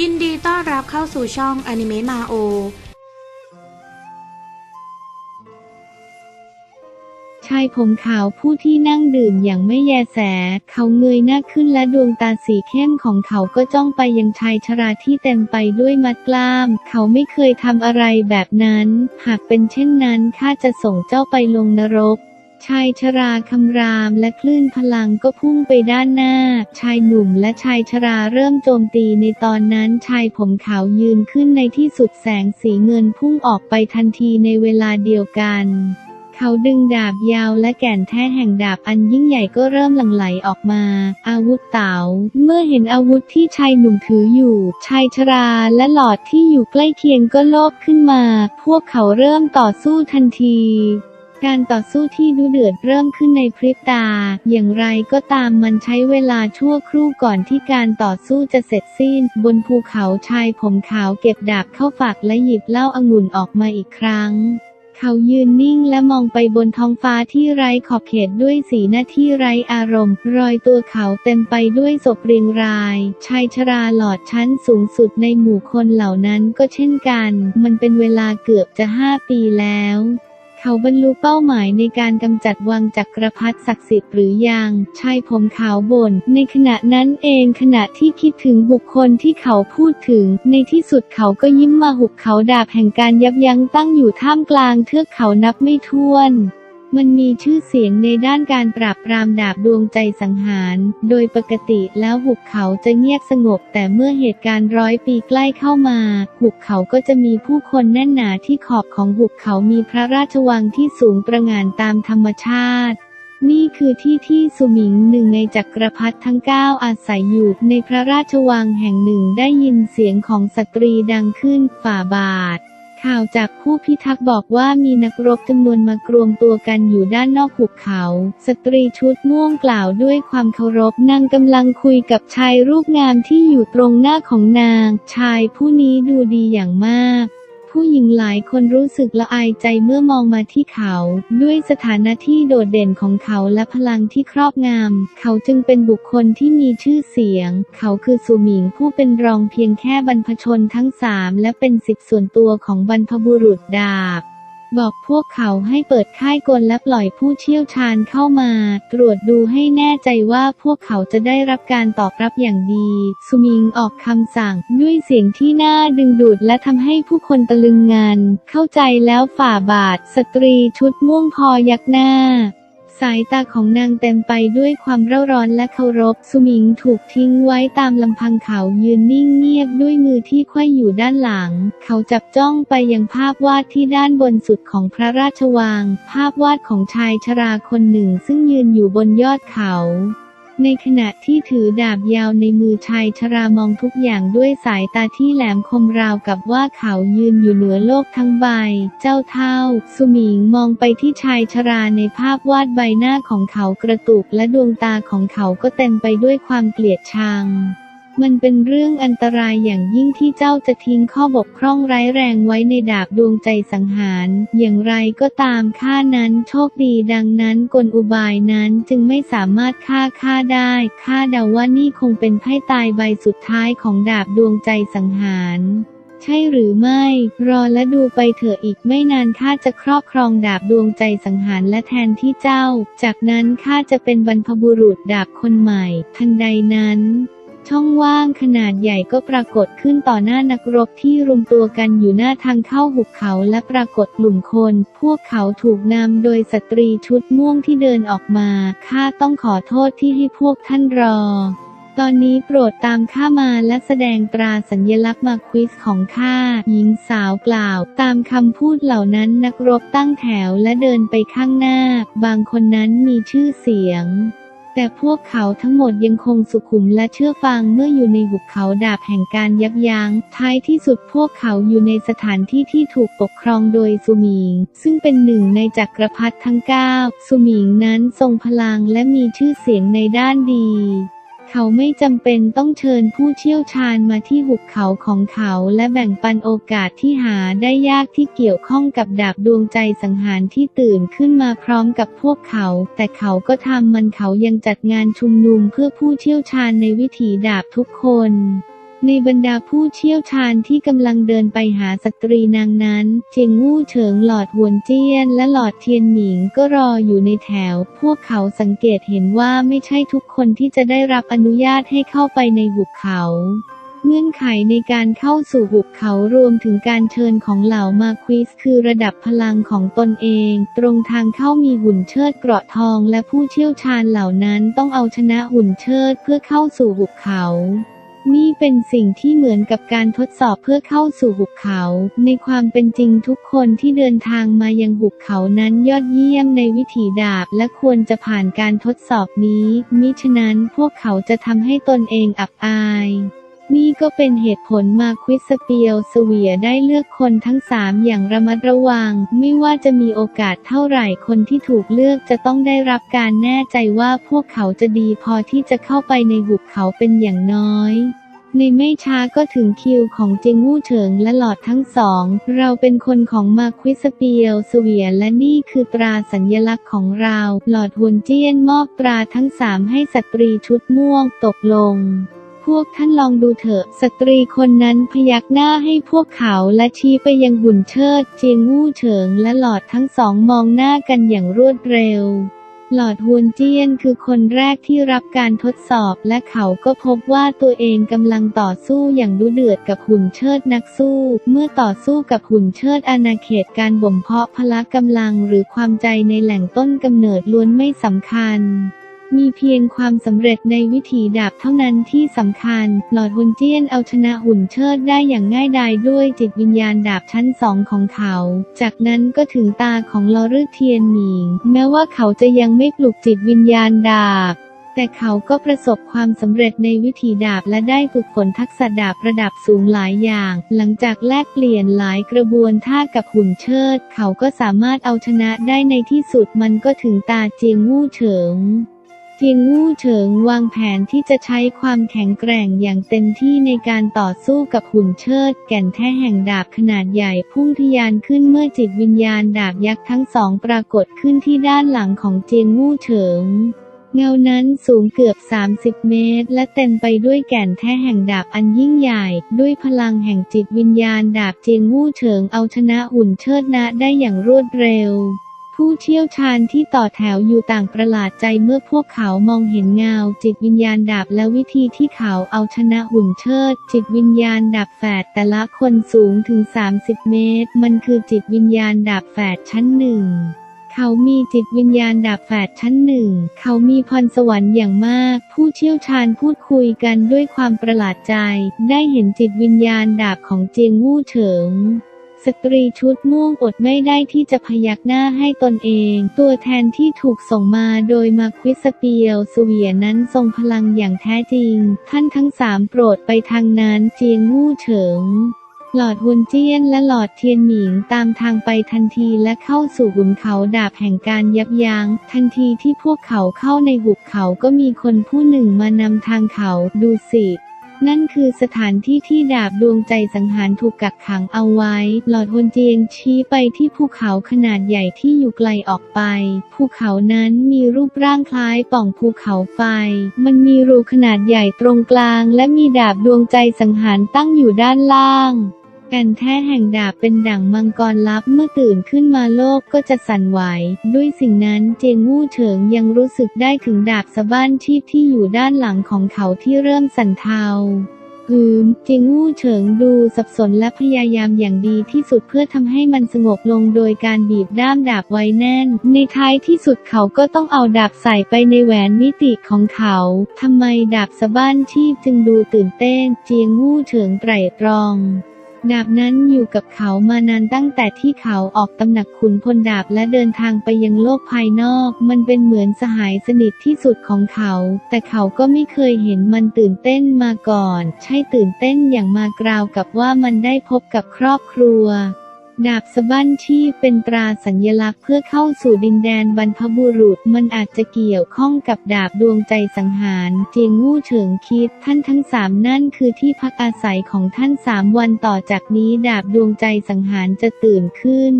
ยินดีต้อนรับเข้าสู่ช่องอนิเมะมาโอ ชายผมขาวผู้ที่นั่งดื่มอย่างไม่แยแส เขาเงยหน้าขึ้นและดวงตาสีเข้มของเขาก็จ้องไปยังชายชราที่เต็มไปด้วยมัดกล้าม เขาไม่เคยทำอะไรแบบนั้น หากเป็นเช่นนั้นข้าจะส่งเจ้าไปลงนรก ชายชราคำรามและคลื่นพลังก็พุ่งไปด้านหน้า ชายหนุ่มและชายชราเริ่มโจมตีในตอนนั้นชายผมขาวยืนขึ้นในที่สุดแสงสีเงินพุ่งออกไปทันทีในเวลาเดียวกันเขาดึงดาบยาวและแก่นแท้แห่งดาบอันยิ่งใหญ่ก็เริ่มหลั่งไหลออกมา อาวุธเต๋า เมื่อเห็นอาวุธที่ชายหนุ่มถืออยู่ ชายชราและหลอดที่อยู่ใกล้เคียงก็โลภขึ้นมา พวกเขาเริ่มต่อสู้ทันที การต่อสู้ที่ดุเดือดเริ่มขึ้นในพริบตา อย่างไรก็ตามมันใช้เวลาชั่วครู่ก่อนที่การต่อสู้จะเสร็จสิ้น บนภูเขาชายผมขาวเก็บดาบเข้าฝักและหยิบเหล้าองุ่นออกมาอีกครั้ง เขายืนนิ่งและมองไปบนท้องฟ้าที่ไร้ขอบเขตด้วยสีหน้าที่ไร้อารมณ์ รอยตัวเขาเต็มไปด้วยศพเรียงราย ชายชราหลอดชั้นสูงสุดในหมู่คนเหล่านั้นก็เช่นกัน มันเป็นเวลาเกือบจะห้าปีแล้ว เขาบรรลุเป้าหมายในการกำจัดวังจักรพรรดิศักดิ์สิทธิ์หรือยังชายผมขาวบน่น ในขณะนั้นเองขณะที่คิดถึงบุคคลที่เขาพูดถึง ในที่สุดเขาก็ยิ้มมาหุบเขาดาบแห่งการยับยั้งตั้งอยู่ท่ามกลางเทือกเขานับไม่ถ้วน มันมีชื่อเสียงในด้านการปราบปรามดาบดวงใจสังหาร โดยปกติแล้วหุบเขาจะเงียบสงบ แต่เมื่อเหตุการณ์ร้อยปีใกล้เข้ามา หุบเขาก็จะมีผู้คนแน่นหนาที่ขอบของหุบเขามีพระราชวังที่สูงประหง่านตามธรรมชาตินี่คือที่ที่สุหมิงหนึ่งในจักรพรรดิทั้งเก้าอาศัยอยู่ในพระราชวังแห่งหนึ่งได้ยินเสียงของสตรีดังขึ้นฝ่าบาท ข่าวจากผู้พิทักษ์บอกว่ามีนักรบจำนวนมากรวมตัวกันอยู่ด้านนอกหุบเขา สตรีชุดม่วงกล่าวด้วยความเคารพนางกำลังคุยกับชายรูปงามที่อยู่ตรงหน้าของนาง ชายผู้นี้ดูดีอย่างมาก ผู้หญิงหลายคนรู้สึกละอายใจเมื่อมองมาที่เขา ด้วยสถานะที่โดดเด่นของเขาและพลังที่ครอบงำเขาจึงเป็นบุคคลที่มีชื่อเสียง เขาคือสุหมิงผู้เป็นรองเพียงแค่บรรพชนทั้งสามและเป็นสิทธิส่วนตัวของบรรพบุรุษดาบ บอกพวกเขาให้เปิดค่ายกลและปล่อยผู้เชี่ยวชาญเข้ามา ตรวจดูให้แน่ใจว่าพวกเขาจะได้รับการตอบรับอย่างดี สุมิงออกคำสั่ง ด้วยเสียงที่น่าดึงดูดและทำให้ผู้คนตะลึงงาน เข้าใจแล้วฝ่าบาท สตรีชุดม่วงพอยักหน้าายตาของนางเต็มไปด้วยความเร่าร้อนและเคารพ สุมิงถูกทิ้งไว้ตามลำพังเขายืนนิ่งเงียบด้วยมือที่ไขว้อยู่ด้านหลัง เขาจับจ้องไปยังภาพวาดที่ด้านบนสุดของพระราชวัง ภาพวาดของชายชราคนหนึ่งซึ่งยืนอยู่บนยอดเขา ในขณะที่ถือดาบยาวในมือชายชรามองทุกอย่างด้วยสายตาที่แหลมคมราวกับว่าเขายืนอยู่เหนือโลกทั้งใบ เจ้าเท่า สุหมิงมองไปที่ชายชราในภาพวาดใบหน้าของเขากระตุกและดวงตาของเขาก็เต็มไปด้วยความเกลียดชัง มันเป็นเรื่องอันตรายอย่างยิ่งที่เจ้าจะทิ้งข้อบกพร่องร้ายแรงไว้ในดาบดวงใจสังหาร อย่างไรก็ตามข้านั้นโชคดีดังนั้นกลอุบายนั้นจึงไม่สามารถฆ่าข้าได้ข้าเดาว่านี่คงเป็นไพ่ตายใบสุดท้ายของดาบดวงใจสังหารใช่หรือไม่ รอและดูไปเถอะอีกไม่นานข้าจะครอบครองดาบดวงใจสังหารและแทนที่เจ้า จากนั้นข้าจะเป็นบรรพบุรุษดาบคนใหม่ ทันใดนั้น ช่องว่างขนาดใหญ่ก็ปรากฏขึ้นต่อหน้านักรบที่รุมตัวกันอยู่หน้าทางเข้าหุบเขาและปรากฏกลุ่มคน พวกเขาถูกนำโดยสตรีชุดม่วงที่เดินออกมา ข้าต้องขอโทษที่ให้พวกท่านรอ ตอนนี้โปรดตามข้ามาและแสดงตราสัญลักษณ์มาควิสของข้า หญิงสาวกล่าว ตามคำพูดเหล่านั้นนักรบตั้งแถวและเดินไปข้างหน้า บางคนนั้นมีชื่อเสียง แต่พวกเขาทั้งหมดยังคงสุขุมและเชื่อฟังเมื่ออยู่ในหุบเขาดาบแห่งการยับยัง้ง ท้ายที่สุดพวกเขาอยู่ในสถานที่ที่ถูกปกครองโดยสุหมิง ซึ่งเป็นหนึ่งในจักรพรรดิทั้งเก้าสุหมิงนั้นทรงพลังและมีชื่อเสียงในด้านดี เขาไม่จำเป็นต้องเชิญผู้เชี่ยวชาญมาที่หุบเขาของเขาและแบ่งปันโอกาสที่หาได้ยากที่เกี่ยวข้องกับดาบดวงใจสังหารที่ตื่นขึ้นมาพร้อมกับพวกเขา แต่เขาก็ทำมันเขายังจัดงานชุมนุมเพื่อผู้เชี่ยวชาญในวิถีดาบทุกคน ในบรรดาผู้เชี่ยวชาญที่กำลังเดินไปหาสตรีนางนั้น เจียงวู่เฉิงหลอดหวนเจี้ยนและหลอดเทียนหมิงก็รออยู่ในแถว พวกเขาสังเกตเห็นว่าไม่ใช่ทุกคนที่จะได้รับอนุญาตให้เข้าไปในหุบเขาเงื่อนไขในการเข้าสู่หุบเขารวมถึงการเชิญของเหล่ามาควิสคือระดับพลังของตนเอง ตรงทางเข้ามีหุ่นเชิดเกราะทองและผู้เชี่ยวชาญเหล่านั้นต้องเอาชนะหุ่นเชิดเพื่อเข้าสู่หุบเขา นี่เป็นสิ่งที่เหมือนกับการทดสอบเพื่อเข้าสู่หุบเขา ในความเป็นจริงทุกคนที่เดินทางมายังหุบเขานั้นยอดเยี่ยมในวิถีดาบและควรจะผ่านการทดสอบนี้ มิฉะนั้นพวกเขาจะทำให้ตนเองอับอาย นี่ก็เป็นเหตุผลมาควิสเปียวสเวียได้เลือกคนทั้งสามอย่างระมัดระวัง ไม่ว่าจะมีโอกาสเท่าไหร่คนที่ถูกเลือกจะต้องได้รับการแน่ใจว่าพวกเขาจะดีพอที่จะเข้าไปในหุบเขาเป็นอย่างน้อยในไม่ช้าก็ถึงคิวของเจงวู่เฉิงและหลอดทั้งสอง เราเป็นคนของมาควิสเปียวสเวียและนี่คือตราสัญลักษณ์ของเรา หลอดฮวนเจี้ยนมอบตราทั้งสามให้สตรีชุดม่วงตกลง พวกท่านลองดูเถอะ สตรีคนนั้นพยักหน้าให้พวกเขาและชี้ไปยังหุ่นเชิด เจียงวู่เฉิงและหลอดทั้งสองมองหน้ากันอย่างรวดเร็วหลอดฮวนเจี้ยนคือคนแรกที่รับการทดสอบและเขาก็พบว่าตัวเองกำลังต่อสู้อย่างดุเดือดกับหุ่นเชิดนักสู้ เมื่อต่อสู้กับหุ่นเชิดอาณาเขตการบ่มเพาะพละกำลังหรือความใจในแหล่งต้นกำเนิดล้วนไม่สำคัญ มีเพียงความสำเร็จในวิถีดาบเท่านั้นที่สำคัญ หลอดฮุนเจี้ยนเอาชนะหุ่นเชิดได้อย่างง่ายดายด้วยจิตวิญญาณดาบชั้นสองของเขา จากนั้นก็ถึงตาของลอรึเทียนหมิง แม้ว่าเขาจะยังไม่ปลุกจิตวิญญาณดาบแต่เขาก็ประสบความสำเร็จในวิธีดาบและได้ฝึกฝนทักษะดาบระดับสูงหลายอย่าง หลังจากแลกเปลี่ยนหลายกระบวนท่ากับหุ่นเชิด เขาก็สามารถเอาชนะได้ในที่สุดมันก็ถึงตาเจียงวู่เฉิง จียงวู่เฉิงวางแผนที่จะใช้ความแข็งแกร่งอย่างเต็มที่ในการต่อสู้กับหุ่นเชิด แก่นแท้แห่งดาบขนาดใหญ่พุ่งทะยานขึ้นเมื่อจิตวิญญาณดาบยักษ์ทั้งสองปรากฏขึ้นที่ด้านหลังของเจียงวู่เฉิงเงานั้นสูงเกือบ 30 เมตร และเต็มไปด้วยแก่นแท้แห่งดาบอันยิ่งใหญ่ ด้วยพลังแห่งจิตวิญญาณดาบเจียงวู่เฉิงเอาชนะหุ่นเชิดนะได้อย่างรวดเร็ว ผู้เชี่ยวชาญที่ต่อแถวอยู่ต่างประหลาดใจเมื่อพวกเขามองเห็นเงา จิตวิญญาณดาบและวิธีที่เขาเอาชนะหุ่นเชิด จิตวิญญาณดาบแฝดแต่ละคนสูงถึง 30 เมตร มันคือจิตวิญญาณดาบแฝดชั้นหนึ่งเขามีจิตวิญญาณดาบแฝดชั้นหนึ่ง เขามีพรสวรรค์อย่างมาก ผู้เชี่ยวชาญพูดคุยกันด้วยความประหลาดใจ ได้เห็นจิตวิญญาณดาบของเจียงวู่เฉิง สตรีชุดม่วงอดไม่ได้ที่จะพยักหน้าให้ตนเอง ตัวแทนที่ถูกส่งมาโดยมาควิสเปียวสเวียนั้นทรงพลังอย่างแท้จริง ท่านทั้งสามโปรดไปทางนั้นเจียงวู่เฉิงหลอดฮุนเจี้ยนและหลอดเทียนหมิงตามทางไปทันทีและเข้าสู่หุบเขาดาบแห่งการยับยัง้งทันทีที่พวกเขาเข้าในหุบเขาก็มีคนผู้หนึ่งมานำทางเขาดูสิ นั่นคือสถานที่ที่ดาบดวงใจสังหารถูกกักขังเอาไว้ หลอดฮวนเจียงชี้ไปที่ภูเขาขนาดใหญ่ที่อยู่ไกลออกไป ภูเขานั้นมีรูปร่างคล้ายป่องภูเขาไฟ มันมีรูขนาดใหญ่ตรงกลาง และมีดาบดวงใจสังหารตั้งอยู่ด้านล่าง ก่นแท้แห่งดาบเป็นดั่งมังกรลับเมื่อตื่นขึ้นมาโลกก็จะสั่นไหว ด้วยสิ่งนั้นเจงวู่เฉิงยังรู้สึกได้ถึงดาบสะบ้านชีพที่อยู่ด้านหลังของเขาที่เริ่มสั่นเทาอืมเจงวู่เฉิงดูสับสนและพยายามอย่างดีที่สุดเพื่อทำให้มันสงบลงโดยการบีบด้ามดาบไว้แน่น ในท้ายที่สุดเขาก็ต้องเอาดาบใส่ไปในแหวนมิติของเขาทำไมดาบสะบ้านชีพจึงดูตื่นเต้น เจียงวู่เฉิงไตร่ตรอง ดาบนั้นอยู่กับเขามานานตั้งแต่ที่เขาออกตำหนักขุนพลดาบและเดินทางไปยังโลกภายนอก มันเป็นเหมือนสหายสนิทที่สุดของเขา แต่เขาก็ไม่เคยเห็นมันตื่นเต้นมาก่อน ใช่ตื่นเต้นอย่างมากราวกับว่ามันได้พบกับครอบครัว ดาบสะบั้นชีพเป็นตราสัญลักษณ์เพื่อเข้าสู่ดินแดนบรรพบุรุษมันอาจจะเกี่ยวข้องกับดาบดวงใจสังหาร เจียงวู่เฉิงคิด ท่านทั้งสามนั่นคือที่พักอาศัยของท่านสามวันต่อจากนี้ดาบดวงใจสังหารจะตื่นขึ้น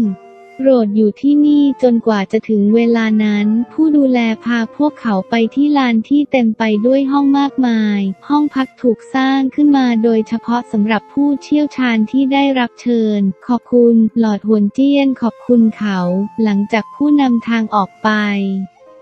โปรดอยู่ที่นี่จนกว่าจะถึงเวลานั้น ผู้ดูแลพาพวกเขาไปที่ลานที่เต็มไปด้วยห้องมากมาย ห้องพักถูกสร้างขึ้นมาโดยเฉพาะสำหรับผู้เชี่ยวชาญที่ได้รับเชิญ ขอบคุณ หลอดหวนเจี้ยนขอบคุณเขา หลังจากผู้นำทางออกไป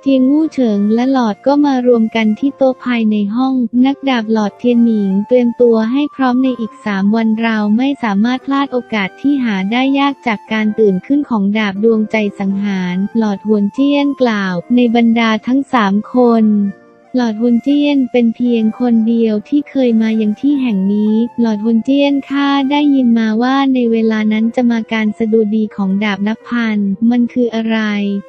เทียงวู่เฉิงและหลอดก็มารวมกันที่โต๊ะภายในห้อง นักดาบหลอดเทียนหมิงเตรียมตัวให้พร้อมในอีกสามวันเราไม่สามารถพลาดโอกาสที่หาได้ยากจากการตื่นขึ้นของดาบดวงใจสังหาร หลอดหวนเจี้ยนกล่าว ในบรรดาทั้งสามคน หลอดฮุนเจียนเป็นเพียงคนเดียวที่เคยมายังที่แห่งนี้ หลอดฮุนเจียนข้าได้ยินมาว่าในเวลานั้นจะมาการสะดุดีของดาบนับพัน มันคืออะไร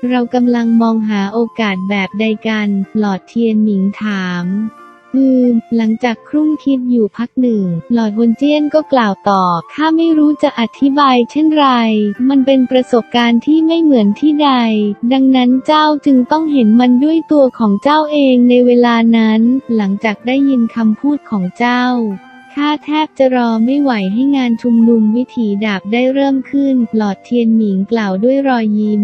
เรากำลังมองหาโอกาสแบบใดกัน หลอดเทียนหมิงถาม อืม หลังจากครุ่งคิดอยู่พักหนึ่ง หลอดฮวนเจี้ยนก็กล่าวต่อ ข้าไม่รู้จะอธิบายเช่นไร มันเป็นประสบการณ์ที่ไม่เหมือนที่ใด ดังนั้นเจ้าจึงต้องเห็นมันด้วยตัวของเจ้าเองในเวลานั้น หลังจากได้ยินคำพูดของเจ้าข้าแทบจะรอไม่ไหวให้งานชุมนุมวิถีดาบได้เริ่มขึ้น หลอดเทียนหมิงกล่าวด้วยรอยยิ้ม